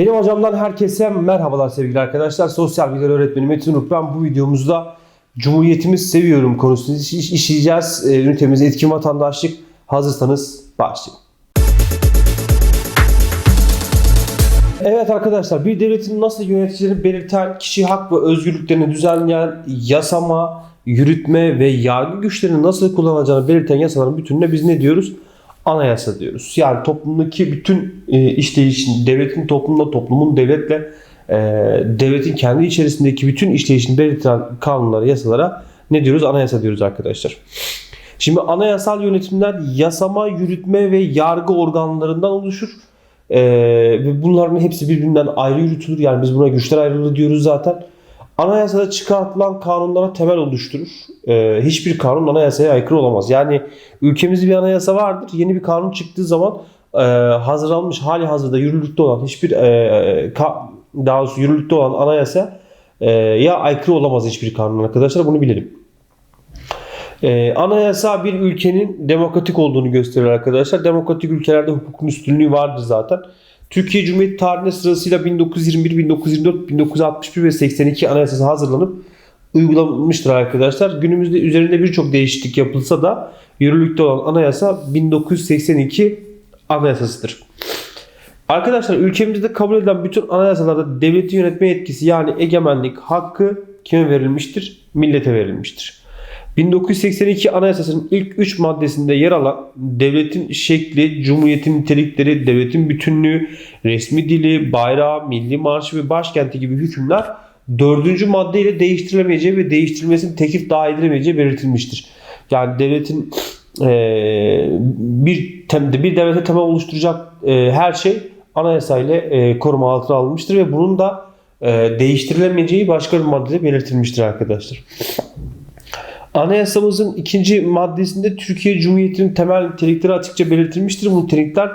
Benim hocamdan herkese merhabalar sevgili arkadaşlar. Sosyal bilgiler öğretmeni Metin Uruk. Ben bu videomuzda Cumhuriyetimiz seviyorum konusunu iş- iş- işleyeceğiz. Ee, Ünitemiz etkin vatandaşlık. Hazırsanız başlayalım. Evet arkadaşlar bir devletin nasıl yöneticilerini belirten kişi hak ve özgürlüklerini düzenleyen yasama, yürütme ve yargı güçlerini nasıl kullanacağını belirten yasaların bütününe biz ne diyoruz? Anayasa diyoruz. Yani toplumdaki bütün e, işleyişin, devletin toplumla, toplumun devletle, e, devletin kendi içerisindeki bütün işleyişini belirten kanunlara, yasalara ne diyoruz? Anayasa diyoruz arkadaşlar. Şimdi anayasal yönetimler yasama, yürütme ve yargı organlarından oluşur. Ee, ve bunların hepsi birbirinden ayrı yürütülür. Yani biz buna güçler ayrılığı diyoruz zaten. Anayasada çıkartılan kanunlara temel oluşturur. Ee, hiçbir kanun anayasaya aykırı olamaz. Yani ülkemizde bir anayasa vardır. Yeni bir kanun çıktığı zaman e, hazırlanmış hali hazırda yürürlükte olan hiçbir e, ka, daha doğrusu yürürlükte olan anayasa e, ya aykırı olamaz hiçbir kanun arkadaşlar. Bunu bilelim. Ee, anayasa bir ülkenin demokratik olduğunu gösterir arkadaşlar. Demokratik ülkelerde hukukun üstünlüğü vardır zaten. Türkiye Cumhuriyeti tarihinde sırasıyla 1921, 1924, 1961 ve 82 anayasası hazırlanıp uygulanmıştır arkadaşlar. Günümüzde üzerinde birçok değişiklik yapılsa da yürürlükte olan anayasa 1982 anayasasıdır. Arkadaşlar ülkemizde kabul edilen bütün anayasalarda devleti yönetme yetkisi yani egemenlik hakkı kime verilmiştir? Millete verilmiştir. 1982 Anayasası'nın ilk 3 maddesinde yer alan devletin şekli, cumhuriyetin nitelikleri, devletin bütünlüğü, resmi dili, bayrağı, milli marşı ve başkenti gibi hükümler 4. maddeyle değiştirilemeyeceği ve değiştirilmesinin teklif dahi edilemeyeceği belirtilmiştir. Yani devletin eee, bir tem- bir devlete temel oluşturacak eee, her şey anayasa ile eee, koruma altına alınmıştır ve bunun da eee, değiştirilemeyeceği başka bir maddede belirtilmiştir arkadaşlar. Anayasamızın ikinci maddesinde Türkiye Cumhuriyeti'nin temel nitelikleri açıkça belirtilmiştir. Bu nitelikler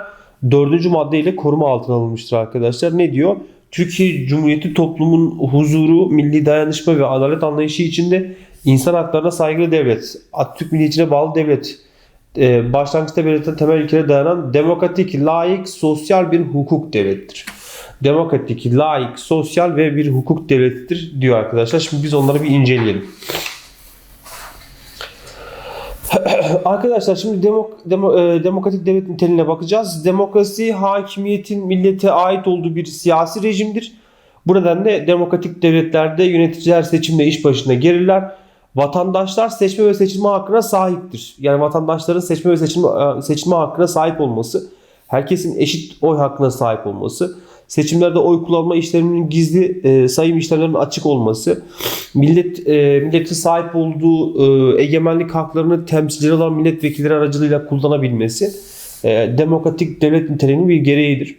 dördüncü maddeyle koruma altına alınmıştır arkadaşlar. Ne diyor? Türkiye Cumhuriyeti toplumun huzuru, milli dayanışma ve adalet anlayışı içinde insan haklarına saygılı devlet, Atatürk milliyetine bağlı devlet, e, başlangıçta belirtilen temel ilkelere dayanan demokratik, layık, sosyal bir hukuk devlettir. Demokratik, layık, sosyal ve bir hukuk devlettir diyor arkadaşlar. Şimdi biz onları bir inceleyelim. Arkadaşlar şimdi demok, demo- e, demokratik devlet niteliğine bakacağız. Demokrasi hakimiyetin millete ait olduğu bir siyasi rejimdir. Bu nedenle demokratik devletlerde yöneticiler seçimle iş başına gelirler. Vatandaşlar seçme ve seçilme hakkına sahiptir. Yani vatandaşların seçme ve seçilme, e, seçilme hakkına sahip olması, herkesin eşit oy hakkına sahip olması, seçimlerde oy kullanma işleminin gizli e, sayım işlemlerinin açık olması, millet e, milletin sahip olduğu e, egemenlik haklarını temsilciler olan milletvekilleri aracılığıyla kullanabilmesi e, demokratik devlet niteliğinin bir gereğidir.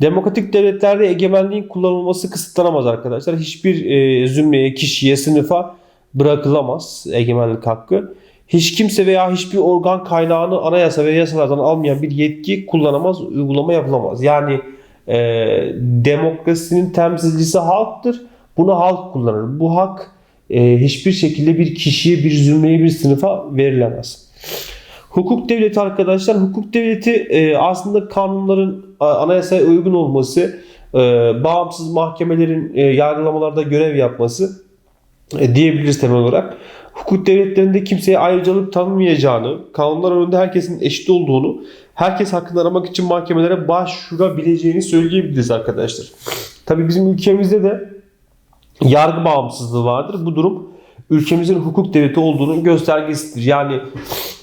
Demokratik devletlerde egemenliğin kullanılması kısıtlanamaz arkadaşlar. Hiçbir e, zümreye, kişiye, sınıfa bırakılamaz egemenlik hakkı. Hiç kimse veya hiçbir organ kaynağını anayasa ve yasalardan almayan bir yetki kullanamaz, uygulama yapılamaz. Yani e, demokrasinin temsilcisi halktır. Bunu halk kullanır. Bu hak e, hiçbir şekilde bir kişiye, bir zümreye, bir sınıfa verilemez. Hukuk devleti arkadaşlar, hukuk devleti e, aslında kanunların anayasaya uygun olması, e, bağımsız mahkemelerin e, yargılamalarda görev yapması diyebiliriz temel olarak. Hukuk devletlerinde kimseye ayrıcalık tanınmayacağını, kanunlar önünde herkesin eşit olduğunu, herkes hakkını aramak için mahkemelere başvurabileceğini söyleyebiliriz arkadaşlar. Tabii bizim ülkemizde de yargı bağımsızlığı vardır. Bu durum ülkemizin hukuk devleti olduğunun göstergesidir. Yani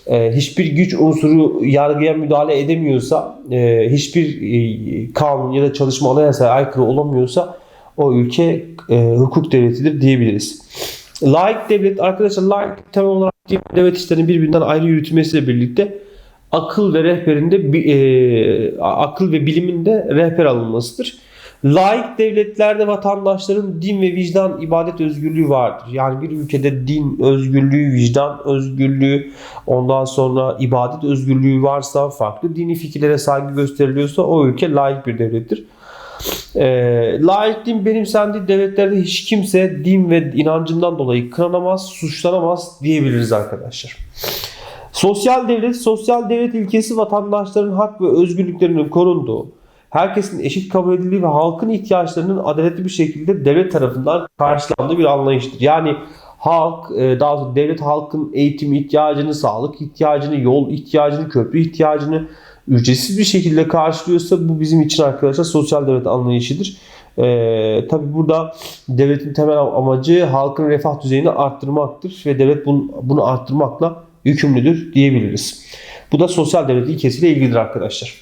e, hiçbir güç unsuru yargıya müdahale edemiyorsa, e, hiçbir e, kanun ya da çalışma anayasaya aykırı olamıyorsa o ülke e, hukuk devletidir diyebiliriz. Laik devlet arkadaşlar laik temel olarak devlet işlerinin birbirinden ayrı yürütülmesiyle birlikte akıl ve rehberinde e, akıl ve biliminde rehber alınmasıdır. Laik devletlerde vatandaşların din ve vicdan ibadet özgürlüğü vardır. Yani bir ülkede din özgürlüğü, vicdan özgürlüğü, ondan sonra ibadet özgürlüğü varsa, farklı dini fikirlere saygı gösteriliyorsa o ülke laik bir devlettir. E, laikliğin benimsendiği devletlerde hiç kimse din ve inancından dolayı kınanamaz, suçlanamaz diyebiliriz arkadaşlar. Sosyal devlet, sosyal devlet ilkesi vatandaşların hak ve özgürlüklerinin korunduğu, herkesin eşit kabul edildiği ve halkın ihtiyaçlarının adaletli bir şekilde devlet tarafından karşılandığı bir anlayıştır. Yani halk, e, daha doğrusu devlet halkın eğitim ihtiyacını, sağlık ihtiyacını, yol ihtiyacını, köprü ihtiyacını ücretsiz bir şekilde karşılıyorsa bu bizim için arkadaşlar sosyal devlet anlayışıdır. Ee, tabii burada devletin temel amacı halkın refah düzeyini arttırmaktır ve devlet bunu, bunu arttırmakla yükümlüdür diyebiliriz. Bu da sosyal devlet ilkesiyle ilgilidir arkadaşlar.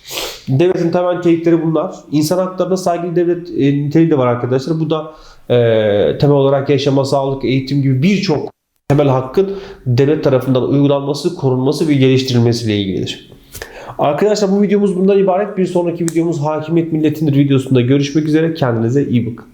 Devletin temel nitelikleri bunlar. İnsan haklarına saygılı devlet e, niteliği de var arkadaşlar. Bu da e, temel olarak yaşama, sağlık, eğitim gibi birçok temel hakkın devlet tarafından uygulanması, korunması ve geliştirilmesiyle ilgilidir. Arkadaşlar bu videomuz bundan ibaret. Bir sonraki videomuz Hakimiyet Milletidir videosunda görüşmek üzere. Kendinize iyi bakın.